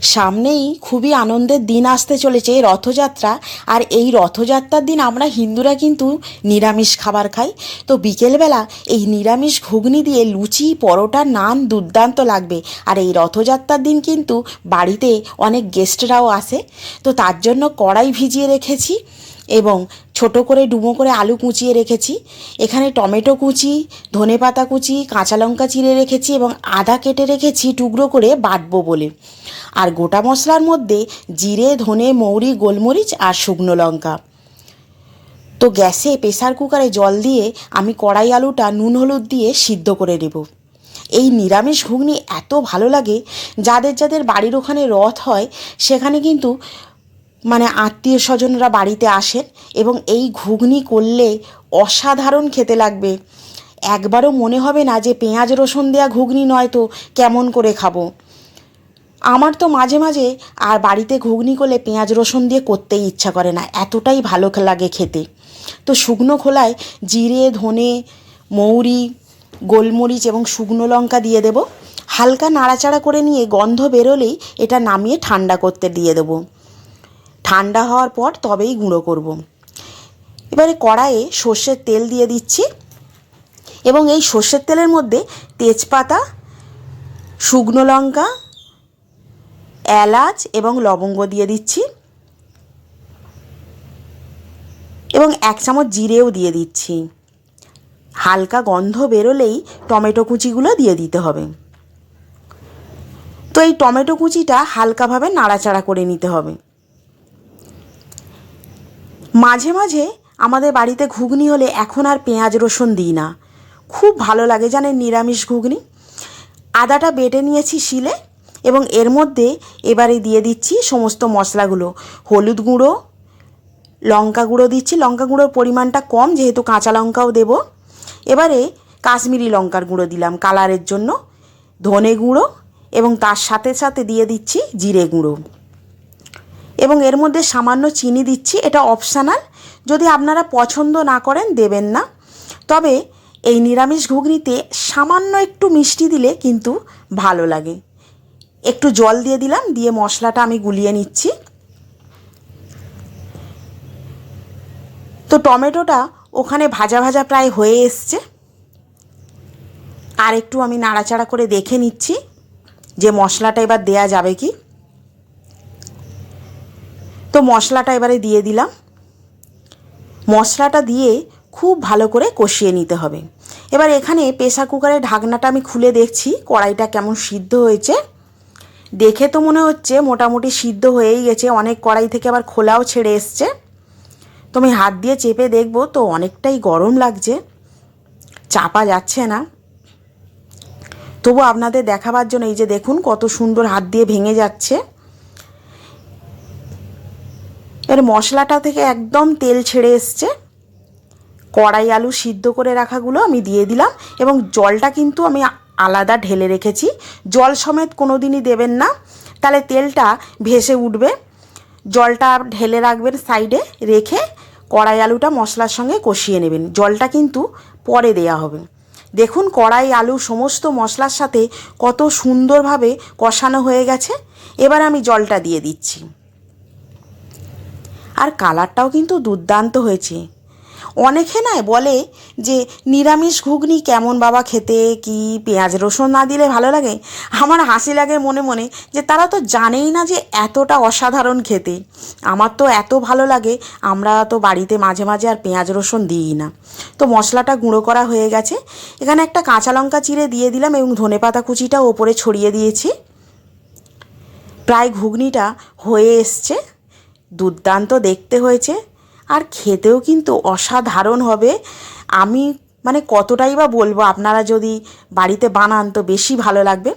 সামনেই খুবই আনন্দের দিন আসতে চলেছে এই রথযাত্রা। আর এই রথযাত্রার দিন আমরা হিন্দুরা কিন্তু নিরামিষ খাবার খাই। তো বিকেলবেলা এই নিরামিষ ঘুগনি দিয়ে লুচি, পরোটা, নান দুর্দান্ত লাগবে। আর এই রথযাত্রার দিন কিন্তু বাড়িতে অনেক গেস্টরাও আসে। তো তার জন্য কড়াই ভিজিয়ে রেখেছি এবং ছোট করে ডুমো করে আলু কুচিয়ে রেখেছি। এখানে টমেটো কুচি, ধনেপাতা কুচি, কাঁচা লঙ্কা চিড়ে রেখেছি এবং আদা কেটে রেখেছি টুকরো করে বাটবো বলে। আর গোটা মশলার মধ্যে জিরে, ধনে, মৌরি, গোলমরিচ আর শুকনো লঙ্কা। তো গ্যাসে প্রেসার কুকারে জল দিয়ে আমি কড়াই আলুটা নুন হলুদ দিয়ে সিদ্ধ করে নেব। এই নিরামিষ ঘুগনি এত ভালো লাগে, যাদের যাদের বাড়ির ওখানে রথ হয়, সেখানে কিন্তু মানে আত্মীয় স্বজনরা বাড়িতে আসেন এবং এই ঘুগনি করলে অসাধারণ খেতে লাগবে। একবারও মনে হবে না যে পেঁয়াজ রসুন দেওয়া ঘুগনি নয় তো, কেমন করে খাব? আমার তো মাঝে মাঝে আর বাড়িতে ঘুগনি করলে পেঁয়াজ রসুন দিয়ে করতেই ইচ্ছা করে না, এতটাই ভালো লাগে খেতে। তো শুকনো খোলায় জিরে, ধনে, মৌরি, গোলমরিচ এবং শুকনো লঙ্কা দিয়ে দেব। হালকা নাড়াচাড়া করে নিয়ে গন্ধ বেরোলেই এটা নামিয়ে ঠান্ডা করতে দিয়ে দেবো। ঠান্ডা হওয়ার পর তবেই গুঁড়ো করব। এবারে কড়াইয়ে সর্ষের তেল দিয়ে দিচ্ছি এবং এই সর্ষের তেলের মধ্যে তেজপাতা, শুকনো লঙ্কা এলাচ এবং লবঙ্গ দিয়ে দিচ্ছি। এবং এক চামচ জিরেও দিয়ে দিচ্ছি। হালকা গন্ধ বেরোলেই টমেটো কুচিগুলো দিয়ে দিতে হবে। তো এই টমেটো কুচিটা হালকাভাবে নাড়াচাড়া করে নিতে হবে। মাঝে মাঝে আমাদের বাড়িতে ঘুগনি হলে এখন আর পেঁয়াজ রসুন দিই না। খুব ভালো লাগে জানেন নিরামিষ ঘুগনি। আদাটা বেটে নিয়েছি শিলে এবং এর মধ্যে এবারে দিয়ে দিচ্ছি সমস্ত মশলাগুলো। হলুদ গুঁড়ো, লঙ্কা গুঁড়ো দিচ্ছি। লঙ্কা গুঁড়োর পরিমাণটা কম, যেহেতু কাঁচা লঙ্কাও দেব। এবারে কাশ্মীরি লঙ্কার গুঁড়ো দিলাম কালারের জন্য। ধনে গুঁড়ো এবং তার সাথে সাথে দিয়ে দিচ্ছি জিরে গুঁড়ো। এবং এর মধ্যে সামান্য চিনি দিচ্ছি, এটা অপশানাল। যদি আপনারা পছন্দ না করেন, দেবেন না। তবে এই নিরামিষ ঘুগনিতে সামান্য একটু মিষ্টি দিলে কিন্তু ভালো লাগে। একটু জল দিয়ে দিলাম, দিয়ে মশলাটা আমি গুলিয়ে নিচ্ছি। তো টমেটোটা ওখানে ভাজা ভাজা প্রায় হয়ে এসছে। আর একটু আমি নাড়াচাড়া করে দেখে নিচ্ছি যে মশলাটা এবার দেয়া যাবে কি। তো মশলাটা এবারে দিয়ে দিলাম। মশলাটা দিয়ে খুব ভালো করে কষিয়ে নিতে হবে। এবার এখানে প্রেসার কুকারের ঢাকনাটা আমি খুলে দেখছি, কড়াইটা কেমন সিদ্ধ হয়েছে। দেখে তো মনে হচ্ছে মোটামুটি সিদ্ধ হয়েই গেছে, অনেক কড়াই থেকে আবার খোলাও ছেড়ে এসছে। তো আমি হাত দিয়ে চেপে দেখব, তো অনেকটাই গরম লাগছে, চাপা যাচ্ছে না। তবু আপনাদের দেখাবার জন্য এই যে দেখুন কত সুন্দর হাত দিয়ে ভেঙে যাচ্ছে। এর মশলাটা থেকে একদম তেল ছেড়ে এসছে। কড়াই আলু সিদ্ধ করে রাখাগুলো আমি দিয়ে দিলাম এবং জলটা কিন্তু আমি আলাদা ঢেলে রেখেছি। জল সমেত কোনো দিনই দেবেন না। তাহলে তেলটা ভেসে উঠবে। জলটা ঢেলে রাখবেন সাইডে রেখে কড়াই আলুটা মশলার সঙ্গে কষিয়ে নেবেন। জলটা কিন্তু পরে দেয়া হবে। দেখুন কড়াই আলু সমস্ত মশলার সাথে কত সুন্দরভাবে কষানো হয়ে গেছে। এবার আমি জলটা দিয়ে দিচ্ছি। আর কালারটাও কিন্তু দুর্দান্ত হয়েছে। অনেকে নয় বলে যে নিরামিষ ঘুগনি কেমন বাবা খেতে, কি পেঁয়াজ রসুন না দিলে ভালো লাগে? আমার হাসি লাগে মনে মনে যে তারা তো জানেই না যে এতটা অসাধারণ খেতে। আমার তো এত ভালো লাগে, আমরা তো বাড়িতে মাঝে মাঝে আর পেঁয়াজ রসুন দিই না। তো মশলাটা গুঁড়ো করা হয়ে গেছে। এখানে একটা কাঁচা লঙ্কা চিড়ে দিয়ে দিলাম এবং ধনেপাতা কুচিটা ওপরে ছড়িয়ে দিয়েছি। প্রায় ঘুগনিটা হয়ে এসছে। দুর্দান্ত দেখতে হয়েছে। আর খেতেও কিন্তু অসাধারণ হবে। আমি মানে কতটাই বা বলব, আপনারা যদি বাড়িতে বানান তো বেশি ভালো লাগবে।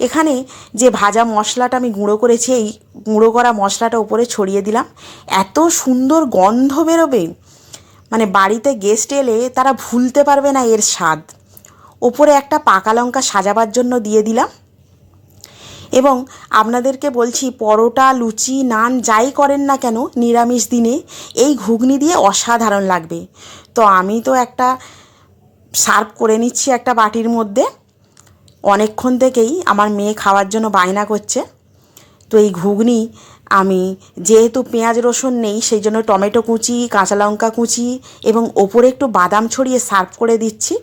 এখানে যে ভাজা মশলাটা আমি গুঁড়ো করেছি, এই গুঁড়ো করা মশলাটা ওপরে ছড়িয়ে দিলাম। এত সুন্দর গন্ধ বেরোবে। মানে বাড়িতে গেস্ট এলে তারা ভুলতে পারবে না এর স্বাদ। ওপরে একটা পাকা লঙ্কা সাজাবার জন্য দিয়ে দিলাম। এবং আপনাদেরকে বলছি, পরোটা, লুচি, নান যাই করেন না কেন, নিরামিষ দিনে এই ঘুগনি দিয়ে অসাধারণ লাগবে। তো আমি তো একটা সার্ভ করে নিচ্ছি একটা বাটির মধ্যে। অনেকক্ষণ থেকেই আমার মেয়ে খাওয়ার জন্য বায়না করছে। তো এই ঘুগনি আমি যেহেতু পেঁয়াজ, রসুন নেই, সেই জন্য টমেটো কুচি, কাঁচা লঙ্কা কুচি এবং ওপরে একটু বাদাম ছড়িয়ে সার্ভ করে দিচ্ছি।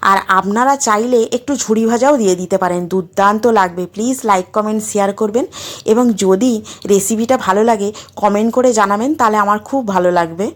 আর আপনারা চাইলে একটু ঝুড়ি ভাজাও দিয়ে দিতে পারেন, দুর্দান্ত লাগবে। প্লিজ লাইক কমেন্ট শেয়ার করবেন। এবং যদি রেসিপিটা ভালো লাগে কমেন্ট করে জানাবেন, তাহলে আমার খুব ভালো লাগবে।